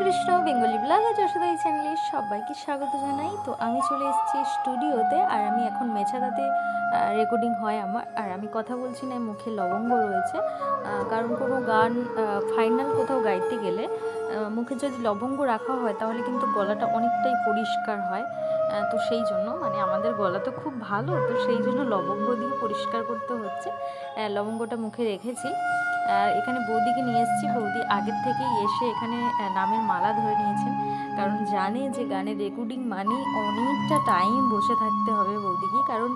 Krishna Bengali ব্লগে যশোদা এই চ্যানেলে সবাইকে স্বাগত জানাই। তো আমি চলে এসেছি স্টুডিওতে আর আমি এখন মেছাদাতে রেকর্ডিং হয় আমার। আর আমি কথা বলছি না, মুখে লবঙ্গ রয়েছে। কারণ কোনো গান ফাইনাল কোথাও গাইতে গেলে মুখে যদি লবঙ্গ রাখা হয় তাহলে কিন্তু গলাটা অনেকটাই পরিষ্কার হয়। তো সেই জন্য মানে আমাদের গলা তো খুব ভালো, তো সেই জন্য লবঙ্গ দিয়ে পরিষ্কার করতে হচ্ছে। লবঙ্গটা মুখে রেখেছি। এখানে বৌদিকে নিয়ে এসেছি। বৌদি আগের থেকেই এসে এখানে নামের মালা ধরে নিয়েছেন। কারণ জানে যে গানের রেকর্ডিং মানে অনেকটা টাইম বসে থাকতে হবে বৌদিকে। কারণ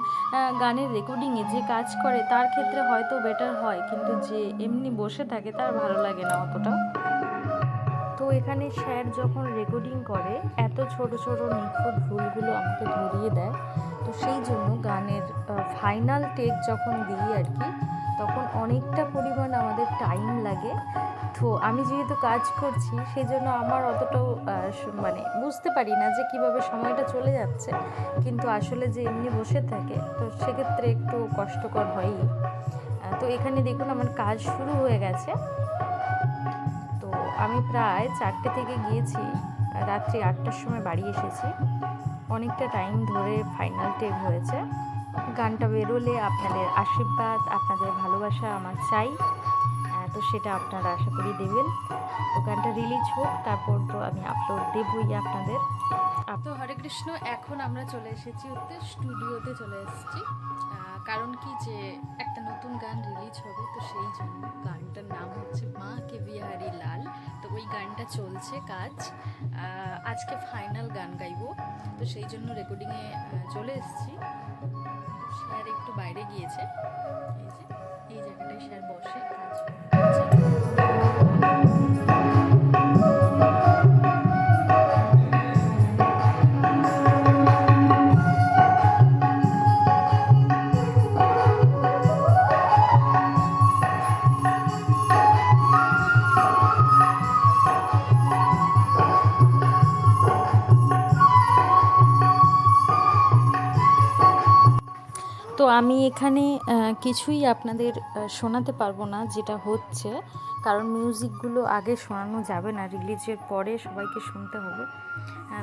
গানের রেকর্ডিংয়ে যে কাজ করে, তার ক্ষেত্রে হয়তো বেটার হয়। কিন্তু যে এমনি বসে থাকে, তার ভালো লাগে না অতটা তো এখানে স্যার যখন রেকর্ডিং করে, এত ছোট ছোট নিখুঁত ভুলগুলো আমাকে ধরিয়ে দেয়। তো সেই জন্য গানের ফাইনাল টেক যখন দিই আর কি তখন অনেকটা পরিমাণ আমাদের টাইম লাগে। তো আমি যেহেতু কাজ করছি সেই জন্য আমার অতটাও মানে বুঝতে পারি না যে কীভাবে সময়টা চলে যাচ্ছে। কিন্তু আসলে যে এমনি বসে থাকে, তো সেক্ষেত্রে একটু কষ্টকর হয়ই। তো এখানে দেখুন আমার কাজ শুরু হয়ে গেছে। তো আমি প্রায় চারটে থেকে গিয়েছি, রাত্রি আটটার সময় বাড়ি এসেছি। অনেকটা টাইম ধরে ফাইনাল টেক হয়েছে। গানটা বেরোলে আপনাদের আশীর্বাদ, আপনাদের ভালোবাসা আমার চাই। তো সেটা আপনারা আশা করি দেবেন। তো গানটা রিলিজ হোক, তারপর তো আমি আপলোড দেবই আপনাদের। তো হরে কৃষ্ণ, এখন আমরা চলে এসেছি হচ্ছে স্টুডিওতে চলে এসেছি। কারণ কি যে একটা নতুন গান রিলিজ হবে, তো সেই জন্য গানটার নাম হচ্ছে মা কে বিহারি লাল। তো ওই গানটা চলছে কাজ। আজকে ফাইনাল গান গাইবো। তো সেই জন্য রেকর্ডিংয়ে চলে এসেছি। স্যার একটু বাইরে গিয়েছে। এই যে এই জায়গাটায় স্যার বসে। কাজ আমি এখানে কিছুই আপনাদের শোনাতে পারব না যেটা হচ্ছে। কারণ মিউজিকগুলো আগে শোনানো যাবে না রিলিজের পরে সবাইকে শুনতে হবে।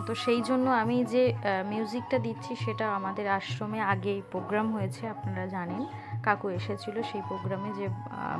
তো সেই জন্য আমি যে মিউজিকটা দিচ্ছি সেটা আমাদের আশ্রমে আগেই প্রোগ্রাম হয়েছে আপনারা জানেন। কাকু এসেছিল সেই প্রোগ্রামে যে আহ,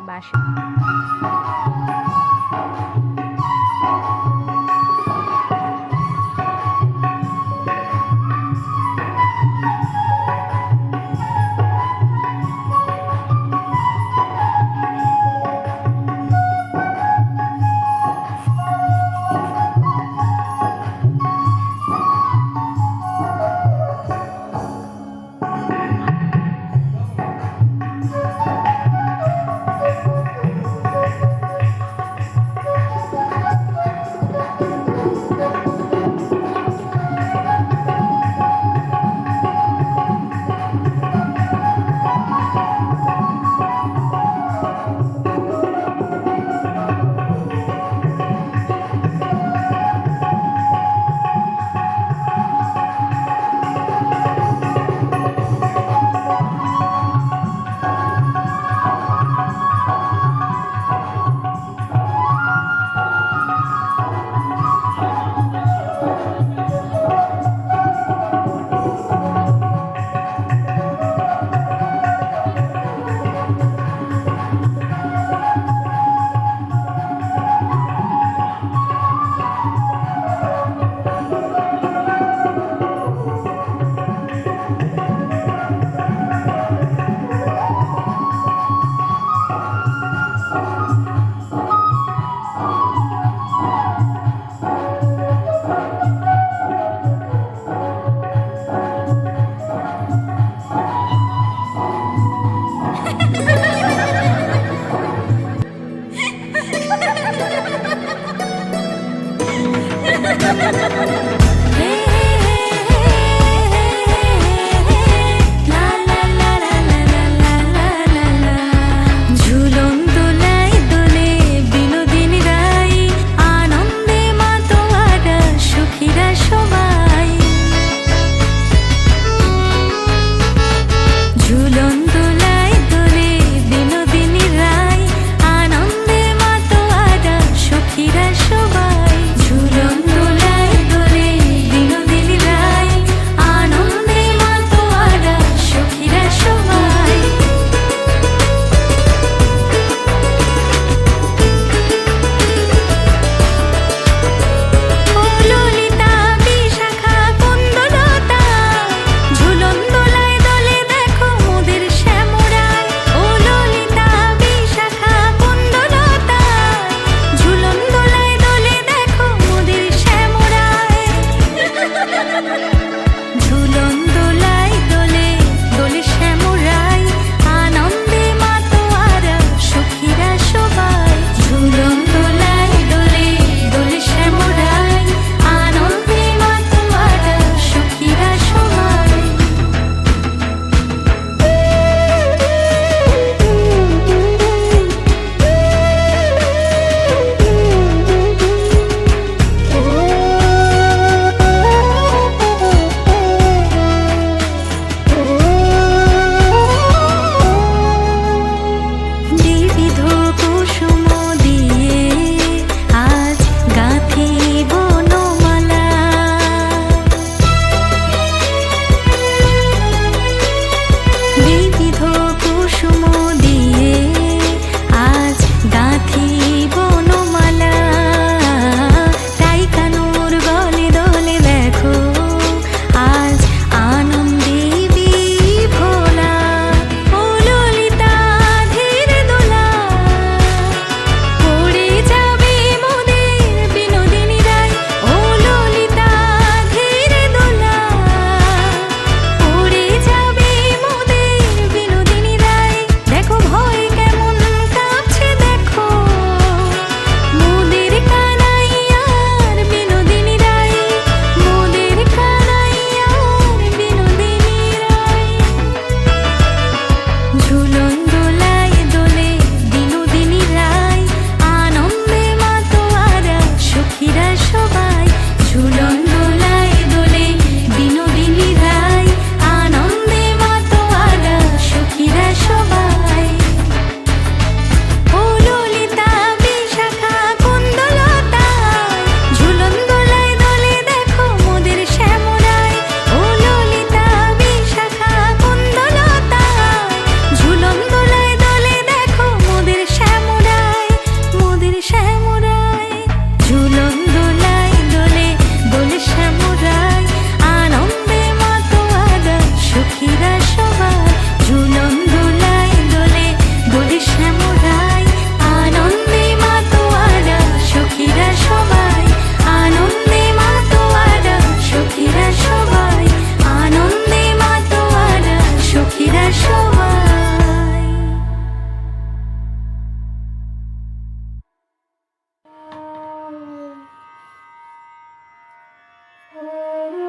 Oh.